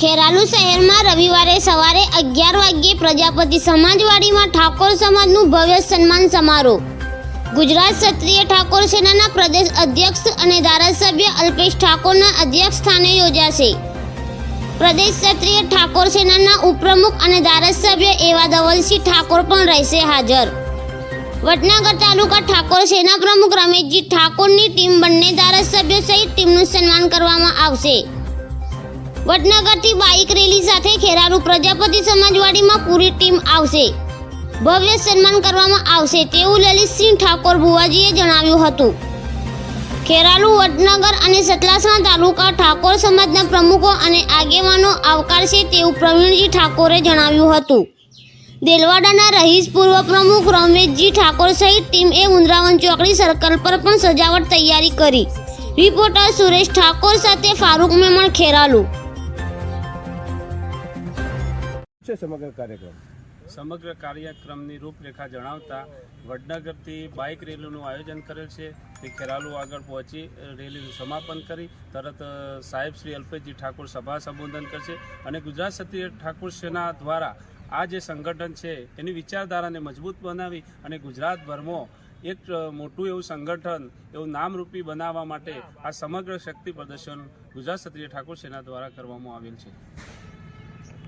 ખેરાલુ શહેરમાં રવિવારે સવારે અગિયાર વાગ્યે પ્રજાપતિ સમાજવાડીમાં ઠાકોર સમાજનું ભવ્ય સન્માન સમારોહ. ગુજરાત ક્ષત્રિય ઠાકોર સેનાના પ્રદેશ અધ્યક્ષ અને ધારાસભ્ય અલ્પેશ ઠાકોરના અધ્યક્ષ સ્થાને યોજાશે. પ્રદેશ ક્ષત્રિય ઠાકોર સેનાના ઉપપ્રમુખ અને ધારાસભ્ય એવા ધવલસિંહ ઠાકોર પણ રહેશે હાજર. વડનગર તાલુકા ઠાકોર સેના પ્રમુખ રમેશજી ઠાકોરની ટીમ બંને ધારાસભ્યો સહિત ટીમનું સન્માન કરવામાં આવશે. વડનગરથી બાઇક રેલી સાથે ખેરાલુ પ્રજાપતિ સમાજવાડીમાં પૂરી ટીમ આવશે. ભવ્ય સન્માન કરવામાં આવશે તેવું લલિતસિંહ ઠાકોર ભુવાજીએ જણાવ્યું હતું. ખેરાલુ વડનગર અને સતલાસણા તાલુકા ઠાકોર સમાજના પ્રમુખો અને આગેવાનો આવકારશે તેવું પ્રવીણજી ઠાકોરે જણાવ્યું હતું. દેલવાડાના રહીશ પૂર્વ પ્રમુખ રમેશજી ઠાકોર સહિત ટીમે ઉંદરાવન ચોકડી સર્કલ પર પણ સજાવટ તૈયારી કરી. રિપોર્ટર સુરેશ ઠાકોર સાથે ફારૂક મેમણ ખેરાલુ છે સમગ્ર કાર્યક્રમ? સમગ્ર કાર્યક્રમની રૂપરેખા જણાવતા વડનગરથી બાઇક રેલીનું આયોજન કરેલ છે. તે ખેરાલુ આગળ પહોંચી રેલીનું સમાપન કરી તરત સાહેબ શ્રી અલ્પેશજી ઠાકોર સભા સંબોધન કરશે અને ગુજરાત ક્ષત્રિય ઠાકોર સેના દ્વારા આ જે સંગઠન છે એની વિચારધારાને મજબૂત બનાવી અને ગુજરાતભરમાં એક મોટું એવું સંગઠન, એવું નામરૂપી બનાવવા માટે આ સમગ્ર શક્તિ પ્રદર્શન ગુજરાત ક્ષત્રિય ઠાકોર સેના દ્વારા કરવામાં આવેલ છે.